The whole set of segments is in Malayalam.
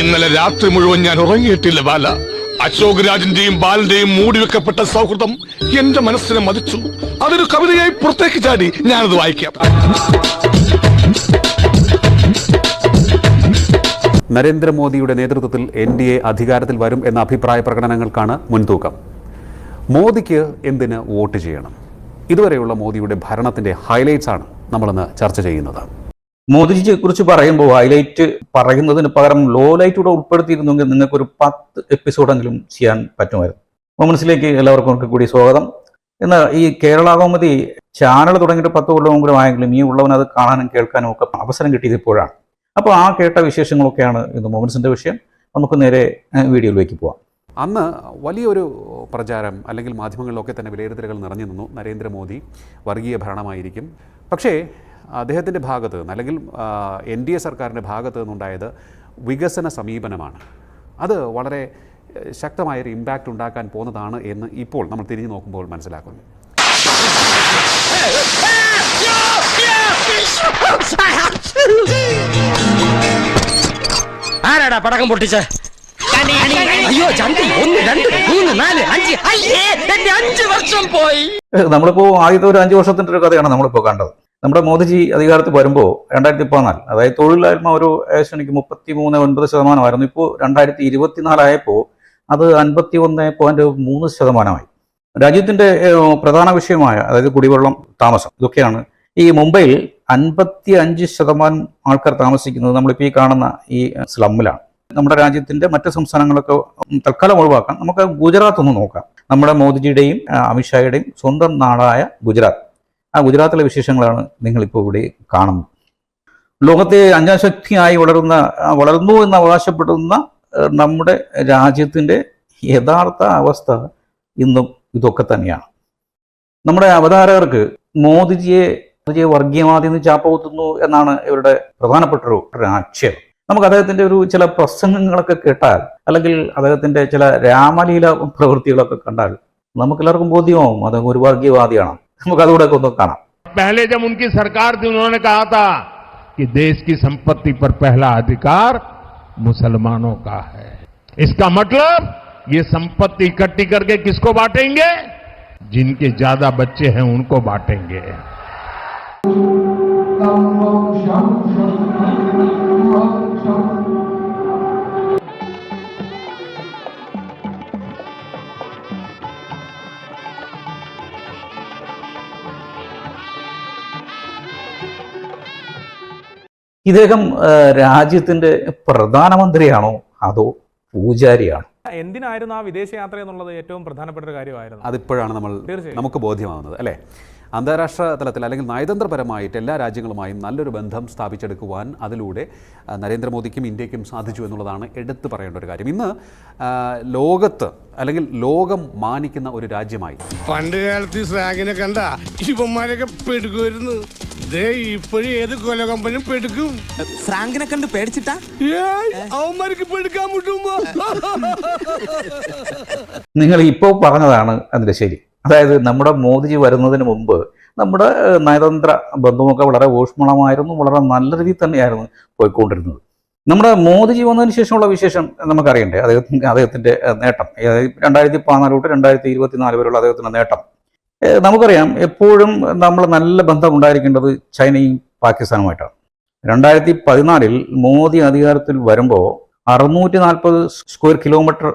ഇന്നലെ രാത്രി മുഴുവൻ ഞാൻ ഉറങ്ങിയിട്ടില്ല ബാല. അശോക് രാജിന്റെയും ബാലന്റെയും മൂടിവെക്കപ്പെട്ട സൗഹൃദം എന്റെ മനസ്സിനെ മതിച്ചു. അതൊരു കവിതയായി പുറത്തേക്ക് ചാടി ഞാനത് വായിക്കാം. നരേന്ദ്രമോദിയുടെ നേതൃത്വത്തിൽ എൻ ഡി എ അധികാരത്തിൽ വരും എന്ന അഭിപ്രായ പ്രകടനങ്ങൾക്കാണ് മുൻതൂക്കം. മോദിക്ക് എന്തിന് വോട്ട് ചെയ്യണം? ഇതുവരെയുള്ള മോദിയുടെ ഭരണത്തിന്റെ ഹൈലൈറ്റ്സ് ആണ് നമ്മളിന്ന് ചർച്ച ചെയ്യുന്നത്. മോദിജിയെ കുറിച്ച് പറയുമ്പോൾ ഹൈലൈറ്റ് പറയുന്നതിന് പകരം ലോ ലൈറ്റ് കൂടെ ഉൾപ്പെടുത്തിയിരുന്നെങ്കിൽ നിങ്ങൾക്ക് ഒരു പത്ത് എപ്പിസോഡെങ്കിലും ചെയ്യാൻ പറ്റുമായിരുന്നു. മൊമെന്റ്സിലേക്ക് എല്ലാവർക്കും കൂടി സ്വാഗതം. എന്നാൽ ഈ കേരള കോമതി ചാനൽ തുടങ്ങിയിട്ട് പത്ത് കൊല്ലമെങ്കിലും ആയെങ്കിലും ഈ ഉള്ളവൻ അത് കാണാനും കേൾക്കാനും ഒക്കെ അവസരം കിട്ടിയത് ഇപ്പോഴാണ് അപ്പോൾ ആ കേട്ട വിശേഷങ്ങളൊക്കെയാണ് ഇന്ന് മൊമെന്റ്സിന്റെ വിഷയം. നമുക്ക് നേരെ വീഡിയോയിലേക്ക് പോവാം. അന്ന് വലിയൊരു പ്രചാരം അല്ലെങ്കിൽ മാധ്യമങ്ങളിലൊക്കെ തന്നെ വിലയിരുത്തലുകൾ നിറഞ്ഞു നിന്നു. നരേന്ദ്രമോദി വർഗീയ ഭരണമായിരിക്കും. പക്ഷേ അദ്ദേഹത്തിന്റെ ഭാഗത്ത് നിന്ന് അല്ലെങ്കിൽ എൻ ഡി എ സർക്കാരിന്റെ ഭാഗത്ത് നിന്നുണ്ടായത് വികസന സമീപനമാണ്. അത് വളരെ ശക്തമായൊരു ഇമ്പാക്റ്റ് ഉണ്ടാക്കാൻ പോകുന്നതാണ് എന്ന് ഇപ്പോൾ നമ്മൾ തിരിഞ്ഞു നോക്കുമ്പോൾ മനസ്സിലാക്കുന്നു. ആരാടാ പടക്കം പൊട്ടിച്ച? അയ്യോ ഒന്ന് രണ്ട് മൂന്ന് നാല് അഞ്ച്. അയ്യേ എന്റെ അഞ്ച് വർഷം പോയി. നമ്മളിപ്പോ ആദ്യത്തെ ഒരു അഞ്ചു വർഷത്തിന്റെ ഒരു കഥയാണ് നമ്മളിപ്പോ കണ്ടത്. നമ്മുടെ മോദിജി അധികാരത്തിൽ വരുമ്പോൾ രണ്ടായിരത്തി പതിനാല് അതായത് തൊഴിലില്ലായ്മ ഒരു ഏകദേശം എനിക്ക് മുപ്പത്തി മൂന്ന് ഒൻപത് ശതമാനമായിരുന്നു. ഇപ്പോൾ രണ്ടായിരത്തി ഇരുപത്തിനാലായപ്പോൾ അത് അൻപത്തി ഒന്ന് പോയിന്റ് മൂന്ന് ശതമാനമായി. രാജ്യത്തിന്റെ പ്രധാന വിഷയമായ അതായത് കുടിവെള്ളം താമസം ഇതൊക്കെയാണ് ഈ മുംബൈയിൽ അൻപത്തി അഞ്ച് ശതമാനം ആൾക്കാർ താമസിക്കുന്നത് നമ്മളിപ്പോൾ ഈ കാണുന്ന ഈ സ്ലമ്മിലാണ്. നമ്മുടെ രാജ്യത്തിന്റെ മറ്റ് സംസ്ഥാനങ്ങളൊക്കെ തൽക്കാലം ഒഴിവാക്കാം. നമുക്ക് ഗുജറാത്ത് ഒന്ന് നോക്കാം. നമ്മുടെ മോദിജിയുടെയും അമിത്ഷായുടെയും സ്വന്തം നാടായ ഗുജറാത്ത്. ആ ഗുജറാത്തിലെ വിശേഷങ്ങളാണ് നിങ്ങളിപ്പോൾ ഇവിടെ കാണുന്നത്. ലോകത്തെ അഞ്ചാം ശക്തിയായി വളരുന്ന വളർന്നു എന്ന് അവകാശപ്പെടുന്ന നമ്മുടെ രാജ്യത്തിന്റെ യഥാർത്ഥ അവസ്ഥ ഇന്നും ഇതൊക്കെ തന്നെയാണ്. നമ്മുടെ അവതാരകർക്ക് മോദിജിയെ മോദിജിയെ വർഗീയവാദി എന്ന് ചാപ്പകുത്തുന്നു എന്നാണ് ഇവരുടെ പ്രധാനപ്പെട്ട ഒരു ആക്ഷേപം. നമുക്ക് അദ്ദേഹത്തിന്റെ ഒരു ചില പ്രസംഗങ്ങളൊക്കെ കേട്ടാൽ അല്ലെങ്കിൽ അദ്ദേഹത്തിന്റെ ചില രാമലീല പ്രവൃത്തികളൊക്കെ കണ്ടാൽ നമുക്കെല്ലാവർക്കും ബോധ്യമാവും അദ്ദേഹം ഒരു വർഗീയവാദിയാണ്. നമുക്ക് അതുകൂടെ ഒക്കെ ഒന്ന് കാണാം पहले जब उनकी सरकार थी उन्होंने कहा था कि देश की संपत्ति पर पहला अधिकार मुसलमानों का है इसका मतलब ये संपत्ति इकट्ठी करके किसको बांटेंगे जिनके ज्यादा बच्चे हैं उनको बांटेंगे ഇദ്ദേഹം രാജ്യത്തിന്റെ പ്രധാനമന്ത്രിയാണോ അതോ പൂജാരിയാണോ? എന്തിനായിരുന്നു ആ വിദേശയാത്ര എന്നുള്ളത് ഏറ്റവും പ്രധാനപ്പെട്ട ഒരു കാര്യമായിരുന്നു? അതിപ്പോഴാണ് നമ്മൾ നമുക്ക് ബോധ്യമാവുന്നത് അല്ലേ? അന്താരാഷ്ട്ര തലത്തിൽ അല്ലെങ്കിൽ നയതന്ത്രപരമായിട്ട് എല്ലാ രാജ്യങ്ങളുമായും നല്ലൊരു ബന്ധം സ്ഥാപിച്ചെടുക്കുവാൻ അതിലൂടെ നരേന്ദ്രമോദിക്കും ഇന്ത്യക്കും സാധിച്ചു എന്നുള്ളതാണ് എടുത്തു പറയേണ്ട ഒരു കാര്യം. ഇന്ന് ലോകത്ത് അല്ലെങ്കിൽ ലോകം മാനിക്കുന്ന ഒരു രാജ്യമായി പണ്ട് കാലത്ത് ഈ കണ്ടാ കണ്ട ഇവന്മാരൊക്കെ പെടുക്കുമായിരുന്നു. ഇപ്പോഴും ഏത് കൊല കമ്പനിയും പെടുക്കും. ഫ്രാങ്കിനെ കണ്ട് പേടിച്ചിട്ടാ? ഏയ്, അവന്മാർക്ക് പെടുക്കാൻ മുട്ടുമ്പോ. നിങ്ങൾ ഇപ്പോൾ പറഞ്ഞതാണ് അതിന്റെ ശരി. അതായത് നമ്മുടെ മോദിജി വരുന്നതിന് മുമ്പ് നമ്മുടെ നയതന്ത്ര ബന്ധമൊക്കെ വളരെ ഊഷ്മളമായിരുന്നു വളരെ നല്ല രീതിയിൽ തന്നെയായിരുന്നു പോയിക്കൊണ്ടിരുന്നത്. നമ്മുടെ മോദിജി വന്നതിന് ശേഷമുള്ള വിശേഷം നമുക്കറിയണ്ടേ? അദ്ദേഹത്തിന് അദ്ദേഹത്തിന്റെ ഏഹ്, നേട്ടം. രണ്ടായിരത്തി പതിനാല് തൊട്ട് രണ്ടായിരത്തി ഇരുപത്തിനാല് വരെയുള്ള അദ്ദേഹത്തിന്റെ നേട്ടം. നമുക്കറിയാം എപ്പോഴും നമ്മൾ നല്ല ബന്ധം ഉണ്ടായിരിക്കേണ്ടത് ചൈനയും പാകിസ്ഥാനുമായിട്ടാണ്. രണ്ടായിരത്തി പതിനാലിൽ മോദി അധികാരത്തിൽ വരുമ്പോൾ അറുന്നൂറ്റി നാൽപ്പത് സ്ക്വയർ കിലോമീറ്റർ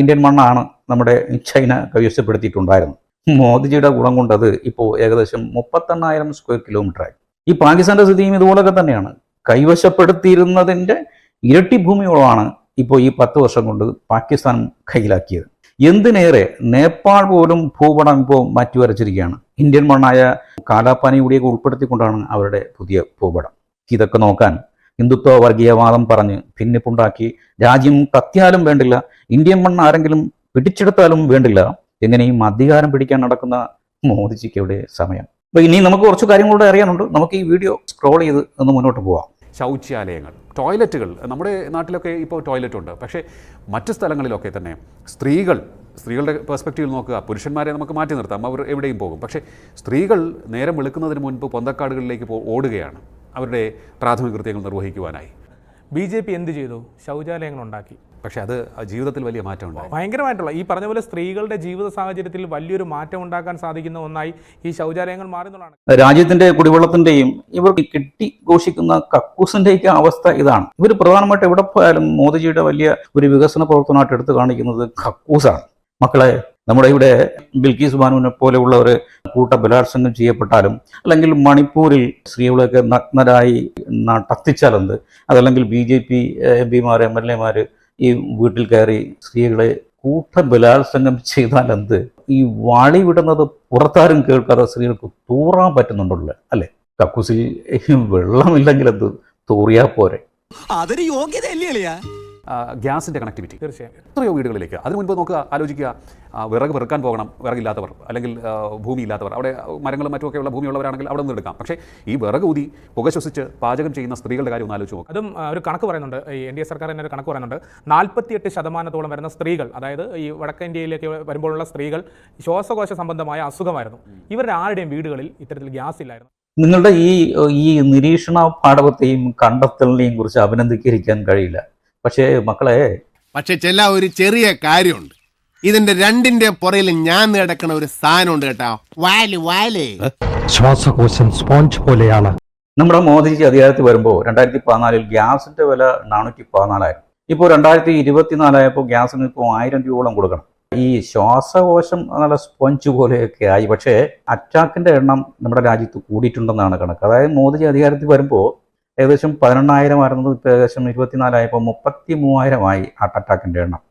ഇന്ത്യൻ മണ്ണാണ് നമ്മുടെ ചൈന കൈവശപ്പെടുത്തിയിട്ടുണ്ടായിരുന്നത്. മോദിജിയുടെ ഗുണം കൊണ്ടത് ഇപ്പോൾ ഏകദേശം മുപ്പത്തെണ്ണായിരം സ്ക്വയർ കിലോമീറ്റർ ആയി ഈ പാകിസ്ഥാന്റെ സ്ഥിതിയും ഇതുപോലൊക്കെ തന്നെയാണ്. കൈവശപ്പെടുത്തിയിരുന്നതിന്റെ ഇരട്ടി ഭൂമിയോളമാണ് ഇപ്പോൾ ഈ പത്ത് വർഷം കൊണ്ട് പാകിസ്ഥാൻ കയ്യിലാക്കിയത്. എന്തിനേറെ നേപ്പാൾ പോലും ഭൂപടം ഇപ്പോൾ മാറ്റിവരച്ചിരിക്കുകയാണ്. ഇന്ത്യൻ മണ്ണായ കാലാപ്പാനി കൂടിയൊക്കെ ഉൾപ്പെടുത്തിക്കൊണ്ടാണ് അവരുടെ പുതിയ ഭൂപടം. ഇതൊക്കെ നോക്കാൻ ഹിന്ദുത്വ വർഗീയവാദം പറഞ്ഞ് ഭിന്നിപ്പുണ്ടാക്കി രാജ്യം കത്തിയാലും വേണ്ടില്ല ഇന്ത്യൻ മണ്ണ് ആരെങ്കിലും പിടിച്ചെടുത്താലും വേണ്ടില്ല എങ്ങനെയും അധികാരം പിടിക്കാൻ നടക്കുന്ന മോദിജിക്ക് എവിടെ സമയം. അപ്പൊ ഇനി നമുക്ക് കുറച്ച് കാര്യങ്ങളൂടെ അറിയാനുണ്ട്. നമുക്ക് ഈ വീഡിയോ സ്ക്രോൾ ചെയ്ത് ഒന്ന് മുന്നോട്ട് പോവാം. ശൗചാലയങ്ങൾ ടോയ്ലറ്റുകൾ നമ്മുടെ നാട്ടിലൊക്കെ ഇപ്പോൾ ടോയ്ലറ്റ് ഉണ്ട് പക്ഷേ മറ്റ് സ്ഥലങ്ങളിലൊക്കെ തന്നെ സ്ത്രീകൾ സ്ത്രീകളുടെ പെർസ്പെക്റ്റീവിൽ നോക്കുക പുരുഷന്മാരെ നമുക്ക് മാറ്റി നിർത്താം അവർ എവിടെയും പോകും. പക്ഷേ സ്ത്രീകൾ നേരം വെളുക്കുന്നതിന് മുൻപ് പൊന്തക്കാടുകളിലേക്ക് പോ ഓടുകയാണ്. അവരുടെ പ്രാഥമിക കൃത്യങ്ങൾ നിർവഹിക്കുവാനായി. ബി ജെ പി എന്ത് ചെയ്തു? ശൗചാലയങ്ങൾ ഉണ്ടാക്കി പക്ഷെ അത് ജീവിതത്തിൽ വലിയ മാറ്റം മാറ്റമുണ്ടായി. ഭയങ്കരമായിട്ടുള്ള ഈ പറഞ്ഞ പോലെ സ്ത്രീകളുടെ ജീവിത സാഹചര്യത്തിൽ വലിയൊരു മാറ്റം ഉണ്ടാക്കാൻ സാധിക്കുന്ന ഒന്നായി ഈ ശൗചാലയങ്ങൾ മാറുന്നതാണ് രാജ്യത്തിന്റെ കുടിവെള്ളത്തിന്റെയും ഇവർക്ക് കെട്ടി ഘോഷിക്കുന്ന കക്കൂസിന്റെയൊക്കെ അവസ്ഥ ഇതാണ്. ഇവർ പ്രധാനമായിട്ട് എവിടെ പോയാലും മോദിജിയുടെ വലിയ ഒരു വികസന പ്രവർത്തനമായിട്ട് എടുത്തു കാണിക്കുന്നത് കക്കൂസാണ്. മക്കളെ നമ്മുടെ ഇവിടെ ബിൽക്കീസ് ബാനുവിനെ പോലെയുള്ള ഒരു കൂട്ട ബലാത്സംഗം ചെയ്യപ്പെട്ടാലും അല്ലെങ്കിൽ മണിപ്പൂരിൽ സ്ത്രീകളൊക്കെ നഗ്നരായി തത്തിച്ചാലെന്ത്? അതല്ലെങ്കിൽ ബി ജെ പി എം പിമാർ എം എൽ എമാർ ഈ വീട്ടിൽ കയറി സ്ത്രീകളെ കൂട്ട ബലാത്സംഗം ചെയ്താലെന്ത്? ഈ വാളി വിടുന്നത് പുറത്താരും കേൾക്കാതെ സ്ത്രീകൾക്ക് തൂറാൻ പറ്റുന്നുണ്ടല്ലോ അല്ലേ? കക്കൂസിൽ വെള്ളമില്ലെങ്കിൽ എന്ത് തൂറിയാ പോരെ. അതൊരു ആ, ഗ്യാസിന്റെ കണക്ടിവിറ്റി. തീർച്ചയായും. എത്രയോ വീടുകളിലേക്ക്. അതിനു മുൻപ് നോക്കുക ആലോചിക്കുക വിറക് വെറുക്കാൻ പോകണം വിറകില്ലാത്തവർ അല്ലെങ്കിൽ ഭൂമി ഇല്ലാത്തവർ അവിടെ മരങ്ങളും മറ്റുമൊക്കെയുള്ള ഭൂമിയുള്ളവരാണെങ്കിൽ അവിടെ നിന്ന് എടുക്കാം. പക്ഷേ ഈ വിറക് ഊതി പുക ശ്വസിച്ച് പാചകം ചെയ്യുന്ന സ്ത്രീകളുടെ കാര്യം ഒന്ന് ആലോചിച്ച് നോക്കുക അതും ഒരു കണക്ക് പറയുന്നുണ്ട്. ഈ എൻ ഡി എ സർക്കാർ തന്നെ ഒരു കണക്ക് പറയുന്നുണ്ട്. നാൽപ്പത്തിയെട്ട് ശതമാനത്തോളം വരുന്ന സ്ത്രീകൾ അതായത് ഈ വടക്കൻ ഇന്ത്യയിലേക്ക് വരുമ്പോഴുള്ള സ്ത്രീകൾ ശ്വാസകോശ സംബന്ധമായ അസുഖമായിരുന്നു. ഇവരുടെ ആരുടെയും വീടുകളിൽ ഇത്തരത്തിൽ ഗ്യാസ് ഇല്ലായിരുന്നു. നിങ്ങളുടെ ഈ ഈ നിരീക്ഷണ പാഠവത്തെയും കണ്ടെത്തലിനെയും കുറിച്ച് അഭിനന്ദിക്കാൻ കഴിയില്ല. പക്ഷേ മക്കളെ പക്ഷെ ചെല്ല ഒരു ചെറിയ കാര്യമുണ്ട്. ഇതിന്റെ രണ്ടിന്റെ പുറയിൽ ഞാൻ കിടക്കണ ഒരു സാധനമുണ്ട് കേട്ടോ. വാൽ വാൽ. ശ്വാസകോശം സ്പോഞ്ച് പോലെയാണ്. നമ്മുടെ മോദിജി അധികാരത്തിൽ വരുമ്പോൾ രണ്ടായിരത്തി പതിനാലിൽ ഗ്യാസിന്റെ വില നാനൂറ്റി പതിനാലായിരുന്നു ഇപ്പോൾ രണ്ടായിരത്തി ഇരുപത്തിനാലായപ്പോൾ ഗ്യാസിന് ഇപ്പോൾ ആയിരം രൂപയോളം കൊടുക്കണം. ഈ ശ്വാസകോശം നല്ല സ്പോഞ്ച് പോലെയൊക്കെ ആയി. പക്ഷേ അറ്റാക്കിന്റെ എണ്ണം നമ്മുടെ രാജ്യത്ത് കൂടിയിട്ടുണ്ടെന്നാണ് കണക്ക്. അതായത് മോദിജി അധികാരത്തിൽ വരുമ്പോൾ ഏകദേശം പതിനെണ്ണായിരം ആയിരുന്നത് ഇപ്പോൾ ഏകദേശം ഇരുപത്തിനാലായപ്പോൾ മുപ്പത്തി മൂവായിരമായി ഹാർട്ട് അറ്റാക്കിന്റെ എണ്ണം.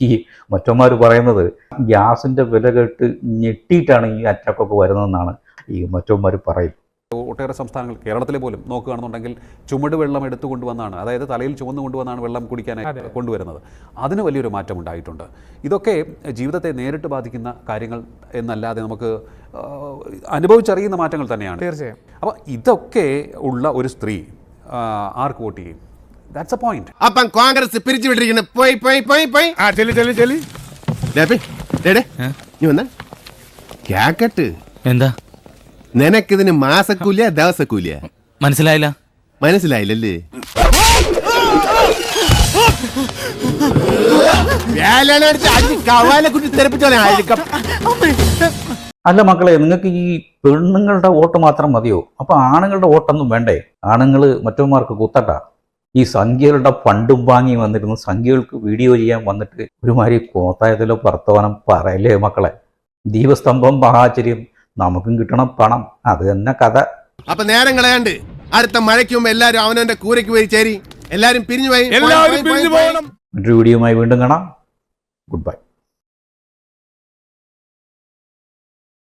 ഈ മറ്റന്മാർ പറയുന്നത് ഗ്യാസിന്റെ വില കേട്ട് ഞെട്ടിയിട്ടാണ് ഈ അറ്റാക്കൊക്കെ വരുന്നതെന്നാണ് ഈ മറ്റന്മാർ പറയും ഒട്ടേറെ സംസ്ഥാനങ്ങൾ കേരളത്തിലെ പോലും നോക്കുകയാണെന്നുണ്ടെങ്കിൽ ചുമട് വെള്ളം എടുത്തു കൊണ്ടുവന്നാണ് അതായത് തലയിൽ ചുമന്നു കൊണ്ടുവന്നാണ് വെള്ളം കുടിക്കാനായി കൊണ്ടുവരുന്നത്. അതിന് വലിയൊരു മാറ്റം ഉണ്ടായിട്ടുണ്ട്. ഇതൊക്കെ ജീവിതത്തെ നേരിട്ട് ബാധിക്കുന്ന കാര്യങ്ങൾ എന്നല്ലാതെ നമുക്ക് അനുഭവിച്ചറിയുന്ന മാറ്റങ്ങൾ തന്നെയാണ്. തീർച്ചയായും. അപ്പോൾ ഇതൊക്കെ ഉള്ള ഒരു സ്ത്രീ ആർക്ക് വോട്ട് ചെയ്യും? ദാറ്റ്സ് എ പോയിന്റ് അപ്പം കോൺഗ്രസ് പിരിച്ചു വിട്ടിരിക്കുന്ന പോയി പോയി പോയി പോയി. ആ ചെല്ലി ചെല്ലി ചെല്ലി. നീ വന്ന? കേക്കട്ട് എന്താ? നിനക്കിതിന് മാസക്കൂലിയ ദിവസക്കൂലിയ? മനസ്സിലായില്ല. മനസ്സിലായില്ലല്ലേ? വേലനടുത്ത് അഞ്ച് കവാലെ കുട്ടി തെരപ്പിച്ചോളെ ആയിരിക്കും അല്ല മക്കളെ നിങ്ങൾക്ക് ഈ പെണ്ണുങ്ങളുടെ വോട്ട് മാത്രം മതിയോ? അപ്പോൾ ആണുങ്ങളുടെ വോട്ടൊന്നും വേണ്ടേ? ആണുങ്ങൾ മറ്റവന്മാർക്ക് കുത്തട്ട. ഈ സംഖ്യകളുടെ ഫണ്ടും വാങ്ങി വന്നിരുന്നു. സംഖ്യകൾക്ക് വീഡിയോ ചെയ്യാൻ വന്നിട്ട് ഒരുമാതിരി കോത്തായത്തിലോ വർത്തമാനം പറയല്ലേ മക്കളെ. ദീപസ്തംഭം മഹാചര്യം നമുക്കും കിട്ടണം പണം. അത് തന്നെ കഥ. അപ്പൊ നേരം കളയാണ്ട് അടുത്ത മഴയ്ക്ക് മുമ്പ് എല്ലാരും അവനവന്റെ കൂരയ്ക്ക് പോയി ചേരി. എല്ലാരും പിരിഞ്ഞു എല്ലാവരും പോയി. മറ്റൊരു വീഡിയോയുമായി വീണ്ടും കാണാം. Good bye